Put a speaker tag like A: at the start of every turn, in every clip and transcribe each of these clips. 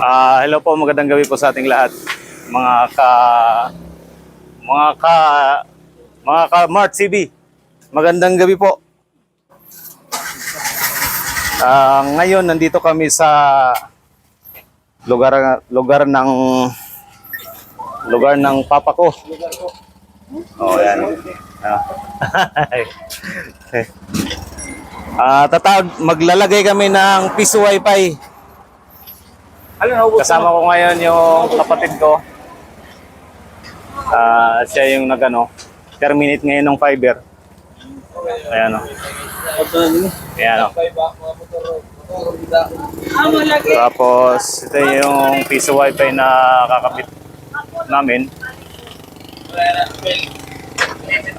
A: Ah, hello po, magandang gabi po sa ating lahat. Mga ka mga ka mga ka Mart CB. Magandang gabi po. Ah, ngayon nandito kami sa lugar lugar ng lugar ng papa ko. Oh, yan. Ah. Ah, tatawag maglalagay kami ng piso wifi. Kasama ko ngayon yung kapatid ko. Ah, siya yung nagano, terminate ngayon ng fiber. Ayan o. Ayan o. Tapos, ito yung piso wifi na kakabit namin.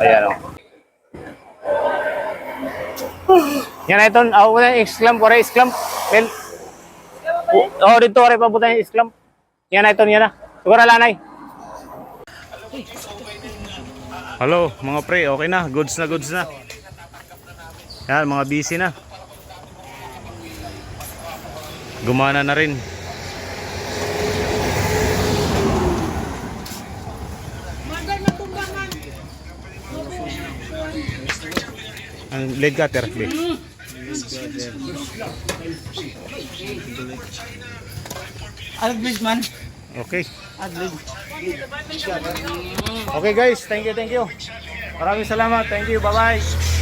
A: Ayan o. Yan ito, ako na yung exclam, pura exclam. Well, oh, dito rin pabuta yung exclam. Yan na ito, yan na. Siguro lanay. Hello, mga pre, okay na. Goods na, goods na. Yan, mga busy na. Gumana na rin. Ang leg cutter, leg.
B: Advent man.
A: Okay. Okay guys, thank you, thank you. Maraming salamat. Thank you. Bye-bye.